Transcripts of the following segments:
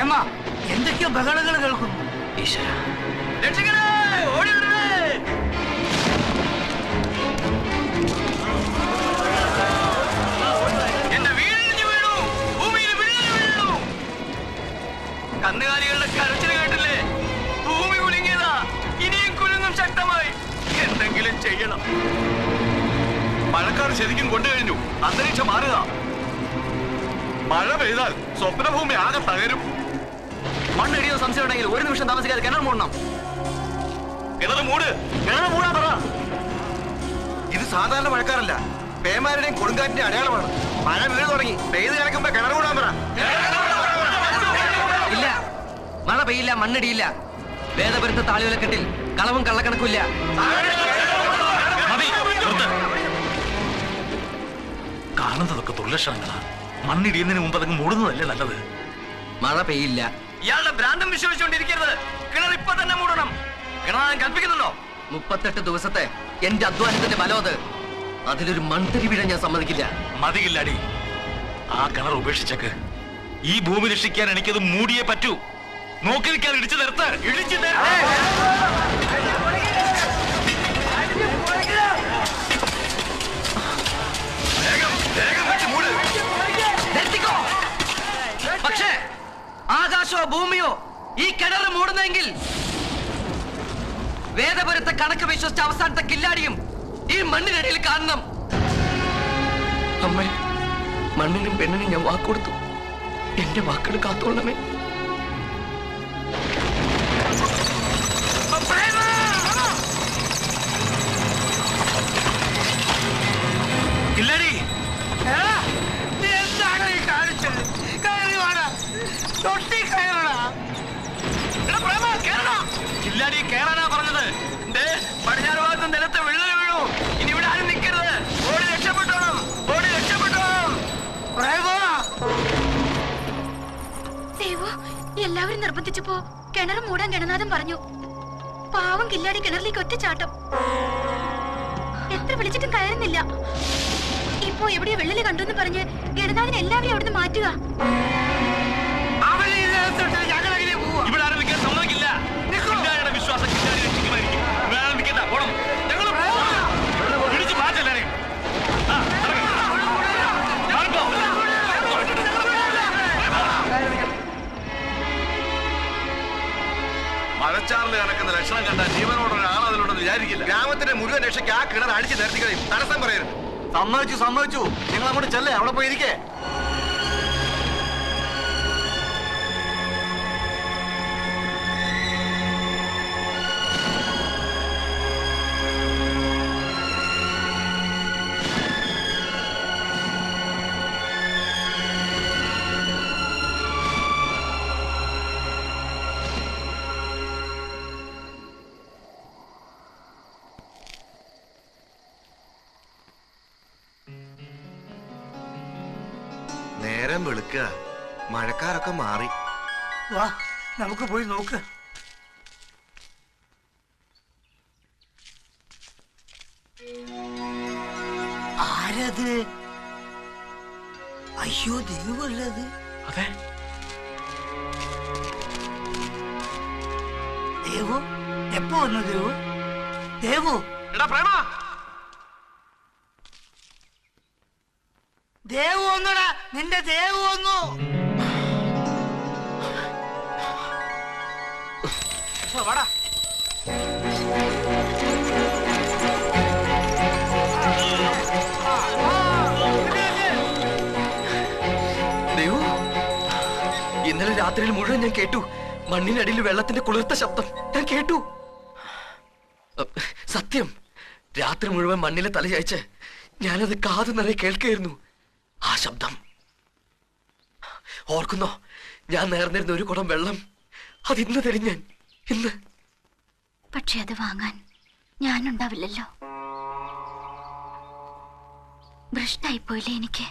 പ്രേമ എന്തൊക്കെയോ ബഹളങ്ങൾ കേൾക്കുന്നു. ഭൂമിയിൽ കന്നുകാലികളുടെ കരച്ചിൽ കേട്ടില്ലേ? ഭൂമി കുലുങ്ങിയതാ. ഇനിയും കുലുങ്ങും ശക്തമായി. എന്തെങ്കിലും ചെയ്യണം. മഴക്കാർ ശരിക്കും കൊണ്ടുകഴിഞ്ഞു അന്തരീക്ഷം മാറുക. മഴ പെയ്താൽ സ്വപ്നഭൂമി ആകെ തകരും. മണ്ണിടിയോ സംശയം ഉണ്ടെങ്കിൽ ഒരു നിമിഷം താമസിക്കാതെ കിണർ മൂടണം. കിണറ് മൂട്. കിണറ് മൂടാ പറ. ഇത് സാധാരണ മഴക്കാരല്ല പേമാരുടെയും കൊടുങ്കാറ്റിന്റെ അടയാളമാണ്. മഴ വീട് തുടങ്ങി. പെയ്ത് കിടക്കുമ്പോ കിണർ കൂടാൻ പറ. ഇല്ല. മഴ പെയ്യില്ല മണ്ണിടിയില്ല. വേദപുരത്തെ താളിവിലക്കെട്ടിൽ കളവും കള്ളക്കണക്കില്ല. കാണുന്നതൊക്കെ ദുർലക്ഷണങ്ങളാ. മണ്ണിടിയുന്നതിന് മുമ്പ് അതങ്ങ് മൂടുന്നതല്ലേ നല്ലത്? മഴ പെയ്യില്ല. ഇയാളുടെ ഭ്രാന്തം വിശ്വസിച്ചുകൊണ്ടിരിക്കരുത്. കിണർ ഇപ്പൊ തന്നെ മൂടണം. കിണറാൻ കൽപ്പിക്കുന്നുണ്ടോ? മുപ്പത്തെട്ട് ദിവസത്തെ എന്റെ അധ്വാനത്തിന്റെ ബലം അത്. അതിലൊരു മൺതരി വീഴ ഞാൻ സമ്മതിക്കില്ല. മതിയില്ലടി. ആ കിണർ ഉപേക്ഷിച്ചേക്ക്. ഈ ഭൂമി രക്ഷിക്കാൻ എനിക്കത് മൂടിയേ പറ്റൂ. നോക്കി നിൽക്കാൻ ഇടിച്ചു നിരത്ത് ഇടിച്ചു നിരത്ത് ആകാശമോ ഭൂമിയോ ഈ കിണർ മൂടുന്നെങ്കിൽ വേദപുരത്തെ കണക്ക് വിശ്വസിച്ച അവസാനത്തെ കില്ലാടിയും ഈ മണ്ണിനടിയിൽ കാണണം. അമ്മേ മണ്ണിനും പെണ്ണിനും ഞാൻ വാക്കൊടുത്തു. എന്റെ വാക്കുകൾ തൊട്ടി കയറടാ പ്രേമ, കേറടാ. കില്ലാടി കേറാനാ പറഞ്ഞത്. പടിഞ്ഞാറ് ഭാഗത്ത് നിലത്ത് വിള്ളൽ വീണു. ഇനി ഇവിടെ ആരും നിൽക്കരുത് ഓടി രക്ഷപ്പെട്ടോണം ഓടി രക്ഷപ്പെട്ടോണം പ്രേമ. എല്ലാവരും നിർബന്ധിച്ചപ്പോ കിണർ മൂടാൻ ഗണനാഥൻ പറഞ്ഞു. പാവം കില്ലാടി കിണറിലേക്ക് ഒറ്റച്ചാട്ടം എത്ര വിളിച്ചിട്ടും കയറുന്നില്ല. ഇപ്പോ എവിടെയോ വെള്ളിൽ കണ്ടെന്ന് പറഞ്ഞ് ഗണനാഥൻ എല്ലാവരെയും അവിടുന്ന് മാറ്റുക. സമ്മതിച്ചു സമ്മതിച്ചു. നിങ്ങൾ അങ്ങോട്ട് ചെല്ലേ അവിടെ പോയി നേരം വെളുക്കുക. മഴക്കാരൊക്കെ മാറി. വാ നമുക്ക് പോയി നോക്ക്. ആരത്? അയ്യോ ദൈവമല്ലത്. അതെ. ദേവു എപ്പോ വന്നു ദേവു? ദേവു. എടാ പ്രേമ. ദേവു വന്നടാ. നിന്റെ ദേവു വന്നു. വാടാ. ദൈവം ഇന്നലെ രാത്രിയിൽ മുഴുവൻ ഞാൻ കേട്ടു. മണ്ണിനടിയിൽ വെള്ളത്തിന്റെ കുളിർത്ത ശബ്ദം. ഞാൻ കേട്ടു. സത്യം. രാത്രി മുഴുവൻ മണ്ണിലെ തല ചായച്ച് ഞാനത് കാതു നിറയെ കേൾക്കായിരുന്നു. ആ ശബ്ദം. ഓർക്കുന്നോ? ഞാൻ നേർന്നിരുന്ന ഒരു കുടം വെള്ളം. അത് ഇന്ന് തരും ഞാൻ. ഇന്ന്. പക്ഷെ അത് വാങ്ങാൻ ഞാനുണ്ടാവില്ലല്ലോ. ഭ്രഷ്ടായിപ്പോയില്ലേ എനിക്ക്?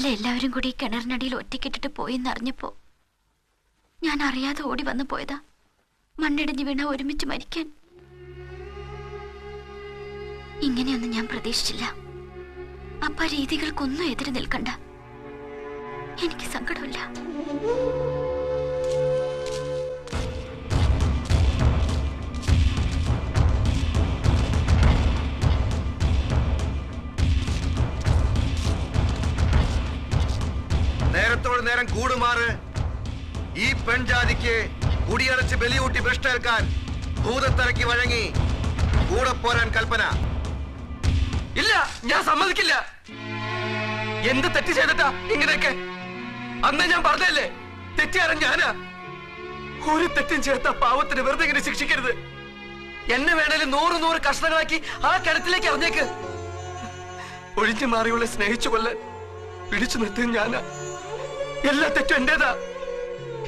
ഇന്നലെ എല്ലാവരും കൂടി കിണറിനടിയിൽ ഒറ്റയ്ക്കിട്ടിട്ട് പോയെന്നറിഞ്ഞപ്പോ ഞാൻ അറിയാതെ ഓടി വന്നു പോയതാ. മണ്ണിടിഞ്ഞ് വീണ ഒരുമിച്ച് മരിക്കാൻ. ഇങ്ങനെയൊന്നും ഞാൻ പ്രതീക്ഷിച്ചില്ല. അപ്പ രീതികൾക്കൊന്നും എതിര് നിൽക്കണ്ട. എനിക്ക് സങ്കടമില്ല. നേരത്തോട് നേരം കൂടുമാറ്. ഈ പെൺജാതിക്ക് കുടിയടച്ച് ബലിയൂട്ടി ഭ്രഷ്ടേൽക്കാൻ ഭൂതത്തിറക്കി വഴങ്ങി കൂടെ പോരാൻ കൽപ്പന. ഇല്ല ഞാൻ സമ്മതിക്കില്ല. എന്ത് തെറ്റ് ചെയ്തിട്ടാ ഇങ്ങനെയൊക്കെ? അന്ന് ഞാൻ പറഞ്ഞല്ലേ തെറ്റുകാരൻ ഞാനാ. ഒരു തെറ്റും ചേർത്ത പാവത്തിന് വെറുതെ ഇങ്ങനെ ശിക്ഷിക്കരുത്. എന്നെ വേണേലും നൂറ് നൂറ് കഷ്ണങ്ങളാക്കി ആ കിണറ്റിലേക്ക് അറിഞ്ഞേക്ക് ഒഴിഞ്ഞു മാറിയുള്ള സ്നേഹിച്ചു കൊല്ലാൻ പിടിച്ചു നിർത്തിയത് ഞാനാ. എല്ലാ തെറ്റും എന്റേതാ.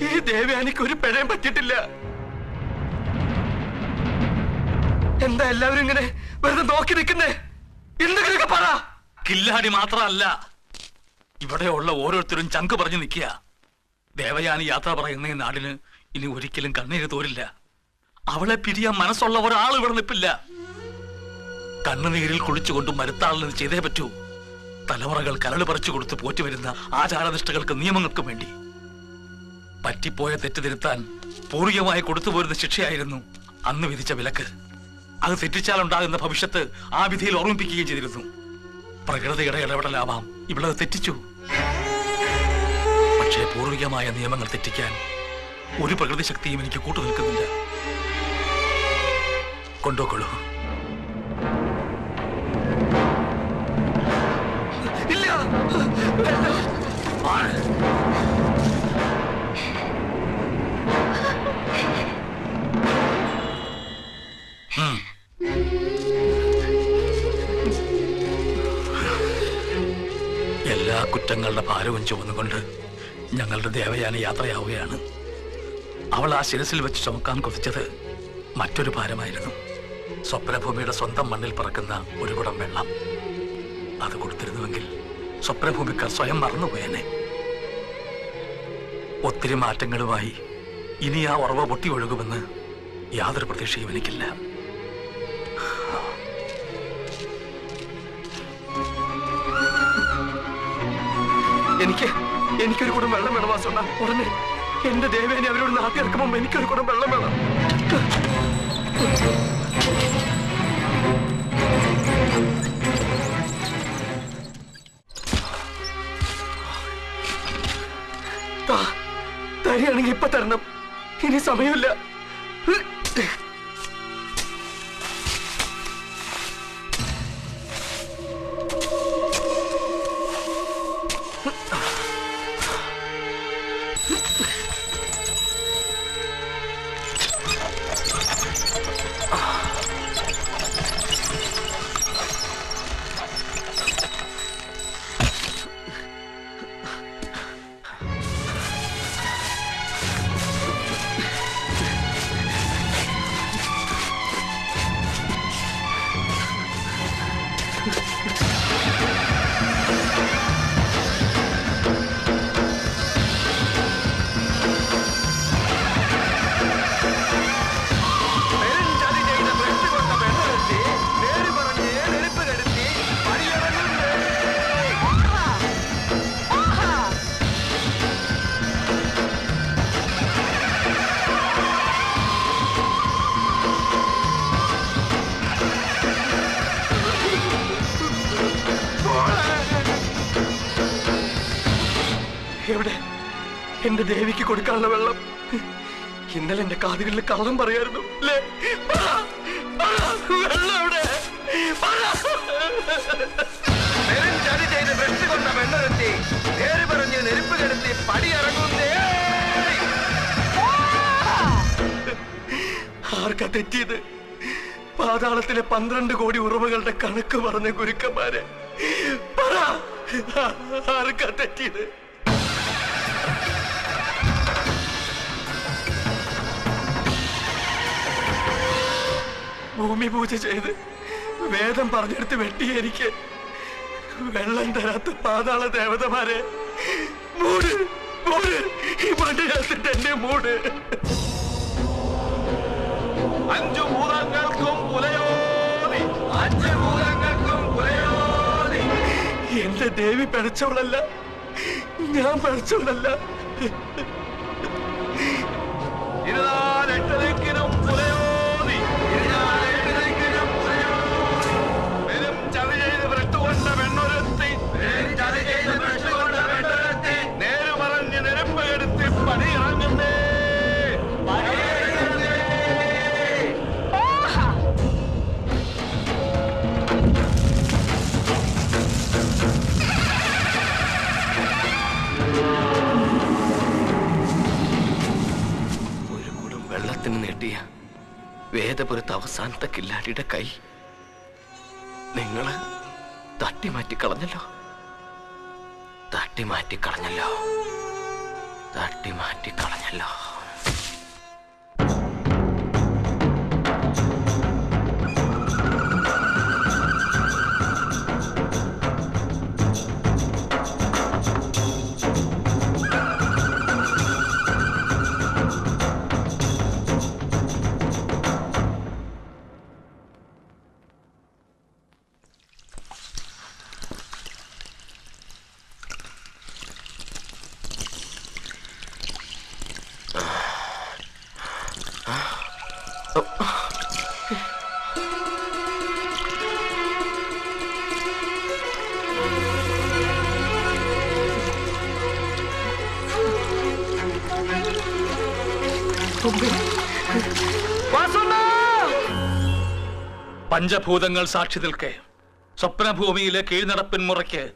ഈ ദേവയാനിക്ക് ഒരു പിഴയും പറ്റിട്ടില്ല എന്താ എല്ലാവരും ഇങ്ങനെ വെറുതെ നോക്കി നിൽക്കുന്നേ? എന്തെങ്കിലുമൊക്കെ പറ. കില്ലാടി മാത്രമല്ല ഇവിടെയുള്ള ഓരോരുത്തരും ചങ്ക് പറഞ്ഞു നിൽക്കുക. ദേവയാനി യാത്ര പറയുന്ന ഈ നാടിന് ഇനി ഒരിക്കലും കണ്ണീര് തോരില്ല. അവളെ പിരിയാൻ മനസ്സുള്ള ഒരാൾ ഇവിടെ നിൽപ്പില്ല കണ്ണുനീരിൽ കുളിച്ചുകൊണ്ട് മരുത്താളിന് ചെയ്തേ പറ്റൂ. തലമുറകൾ കരൾ പറിച്ചു കൊടുത്ത് പോറ്റി വരുന്ന ആചാരനിഷ്ഠകൾക്ക് നിയമങ്ങൾക്കും വേണ്ടി. പറ്റിപ്പോയ തെറ്റ് തിരുത്താൻ കൊടുത്തു പോരുന്ന ശിക്ഷയായിരുന്നു അന്ന് വിധിച്ച വിലക്ക്. അത് തെറ്റിച്ചാൽ ഉണ്ടാകുന്ന ഭവിഷ്യത്ത് ആ വിധിയിൽ ഓർമ്മിപ്പിക്കുകയും ചെയ്തിരുന്നു. പ്രകൃതിയുടെ ഇടപെടലാവാം. ഇവിടെ തെറ്റിച്ചു. പക്ഷേ പൂർവികമായ നിയമങ്ങൾ തെറ്റിക്കാൻ ഒരു പ്രകൃതി ശക്തിയും എനിക്ക് കൂട്ടു നിൽക്കുന്നില്ല എല്ലാ കുറ്റങ്ങളുടെ ഭാരവും ചുമന്നുകൊണ്ട് ഞങ്ങളുടെ ദേവയാന യാത്രയാവുകയാണ്. അവൾ ആ ശിരസിൽ വെച്ച് ചുമക്കാൻ കൊതിച്ചത് മറ്റൊരു ഭാരമായിരുന്നു. സ്വപ്നഭൂമിയുടെ സ്വന്തം മണ്ണിൽ പറക്കുന്ന ഒരു കുടം വെള്ളം. അത് കൊടുത്തിരുന്നുവെങ്കിൽ സ്വപ്നഭൂമിക്കാർ സ്വയം മറന്നുപോയനെ. ഒത്തിരി മാറ്റങ്ങളുമായി ഇനി ആ ഉറവ പൊട്ടി ഒഴുകുമെന്ന് യാതൊരു പ്രതീക്ഷയും എനിക്കില്ല. എനിക്ക് എനിക്കൊരു കൂടെ വെള്ളം വേണം വാസുണ്ട ഉടനെ എന്റെ ദേവേനെ അവരോട് നാട്ടി ഇറക്കുമ്പോ എനിക്കൊരു കൂടെ വെള്ളം വേണം. താ, തരികയാണെങ്കി ഇപ്പൊ തരണം. ഇനി സമയമില്ല. എന്റെ ദേവിക്ക് കൊടുക്കാനുള്ള വെള്ളം. ഇന്നലെ എന്റെ കാതുകളിൽ കള്ളം പറയായിരുന്നു. അല്ലേ പറ, പറ, വെള്ളം എവിടെ? പറ. പെരുഞ്ചതി ചെയ്ത് ഭ്രഷ്ട് കൊണ്ട പെണ്ണുകെട്ടി പേര് പറഞ്ഞ് നെരുപ്പ് കെടുത്തി പടിയിറങ്ങുന്നേ ആർക്കാ തെറ്റിയത്? പാതാളത്തിലെ പന്ത്രണ്ട് കോടി ഉറവുകളുടെ കണക്ക് പറഞ്ഞ ഗുരുക്കന്മാരെ. പറ ആർക്കാ തെറ്റിയത്? ഭൂമി പൂജ ചെയ്ത് വേദം പറഞ്ഞെടുത്ത് വെട്ടിയ എനിക്ക് വെള്ളം തരാത്ത പാതാള ദേവതമാരെ. മൂട് മൂട്. ഈ എന്നെ മൂട്. അഞ്ചു ഭൂതങ്ങൾക്കും പുലയോതി അഞ്ചു ഭൂതങ്ങൾക്കും പുലയോതി എന്റെ ദേവി പിഴച്ചവളല്ല ഞാൻ പിഴച്ചവളല്ല ഇരുന്നാലെട്ടരക്കിനും അവസാനത്തെ കില്ലാടിയുടെ കൈ നിങ്ങൾ തട്ടിമാറ്റി കളഞ്ഞല്ലോ. തട്ടിമാറ്റി കളഞ്ഞല്ലോ. തട്ടിമാറ്റി കളഞ്ഞല്ലോ. പഞ്ചഭൂതങ്ങൾ സാക്ഷി നിൽക്കെ. സ്വപ്നഭൂമിയിലെ കീഴ്നടപ്പിൻ മുറയ്ക്ക്.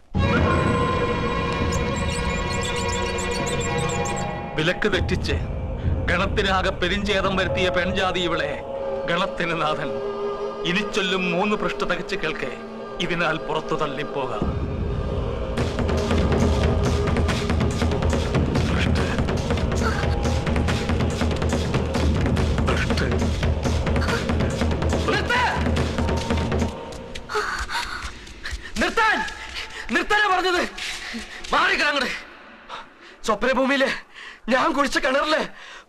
വിലക്ക് തെറ്റിച്ച് ഗണത്തിനാകെ പെരിഞ്ചേതം വരുത്തിയ പെൺജാതി ഇവളെ ഗണത്തിന് നാഥൻ ഇനി ചൊല്ലും മൂന്ന് പൃഷ്ഠ തകച്ച് കേൾക്കെ ഇതിനാൽ പുറത്തു തള്ളിപ്പോകാം. നിർത്താൻ! നിർത്താനാ പറഞ്ഞത്! മാറിക്കങ്ങട് സ്വപ്നഭൂമിയിൽ ഞാൻ കുടിച്ച കിണറിൽ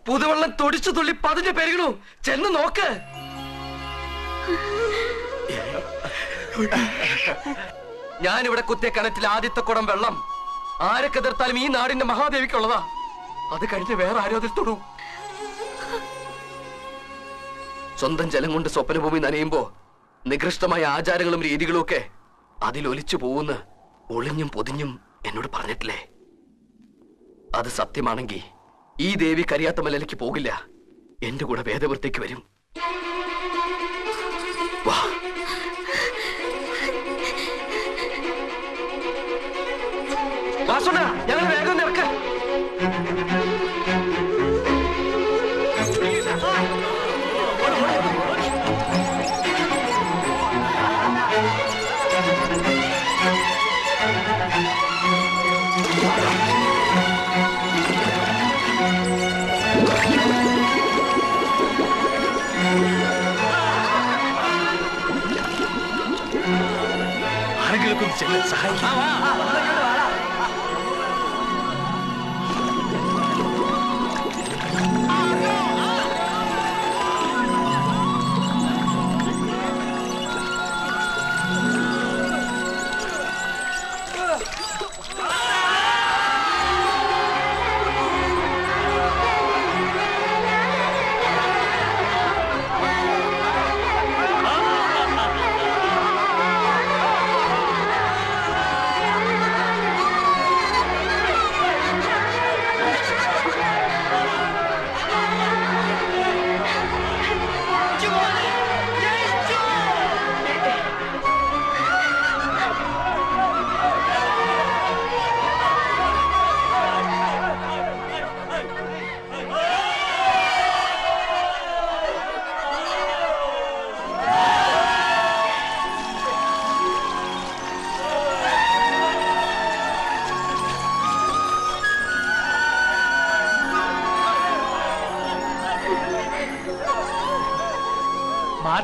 പുതുവെള്ളം തൊടിച്ചു തുള്ളി പതിഞ്ഞ് പെരുകണു. ചെന്ന് നോക്ക്. ഞാനിവിടെ കുത്തിയ കിണറ്റിൽ ആദ്യത്തെ കുടം വെള്ളം. ആരൊക്കെ എതിർത്താലും ഈ നാടിന്റെ മഹാദേവിക്കുള്ളതാ. അത് കഴിഞ്ഞ് വേറെ ആരും അതിൽ തൊടൂ. സ്വന്തം ജലം കൊണ്ട് സ്വപ്നഭൂമി നനയുമ്പോ നികൃഷ്ടമായ ആചാരങ്ങളും രീതികളും ഒക്കെ അതിലൊലിച്ചു പോകുന്ന ഒളിഞ്ഞും പൊതിഞ്ഞും എന്നോട് പറഞ്ഞിട്ടില്ലേ? അത് സത്യമാണെങ്കിൽ ഈ ദേവി കരിയാത്ത മലയിലേക്ക് പോകില്ല. എന്റെ കൂടെ വേദവൃത്തിക്ക് വരും. വാ.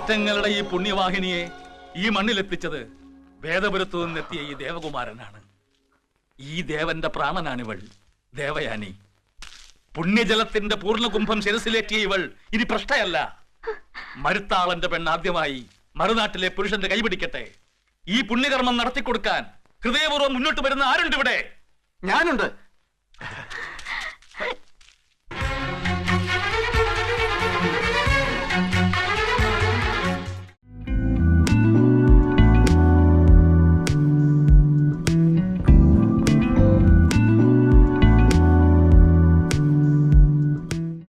മാറ്റങ്ങളുടെ ഈ പുണ്യവാഹിനിയെ ഈ മണ്ണിലെത്തിച്ചത് വേദപുരത്തു നിന്നെത്തിയ ഈ ദേവകുമാരനാണ്. ഈ ദേവന്റെ പ്രാണനാണിവൾ ദേവയാനി. പുണ്യജലത്തിന്റെ പൂർണകുംഭം ശിരസിലേറ്റിയ ഇവൾ ഇനി പ്രശ്നയല്ല. മരുത്താളന്റെ പെണ്ണ് ആദ്യമായി മറുനാട്ടിലെ പുരുഷന്റെ കൈപിടിക്കട്ടെ ഈ പുണ്യകർമ്മം നടത്തിക്കൊടുക്കാൻ ഹൃദയപൂർവം മുന്നോട്ട് വരുന്ന ആരുണ്ട് ഇവിടെ ഞാനുണ്ട്.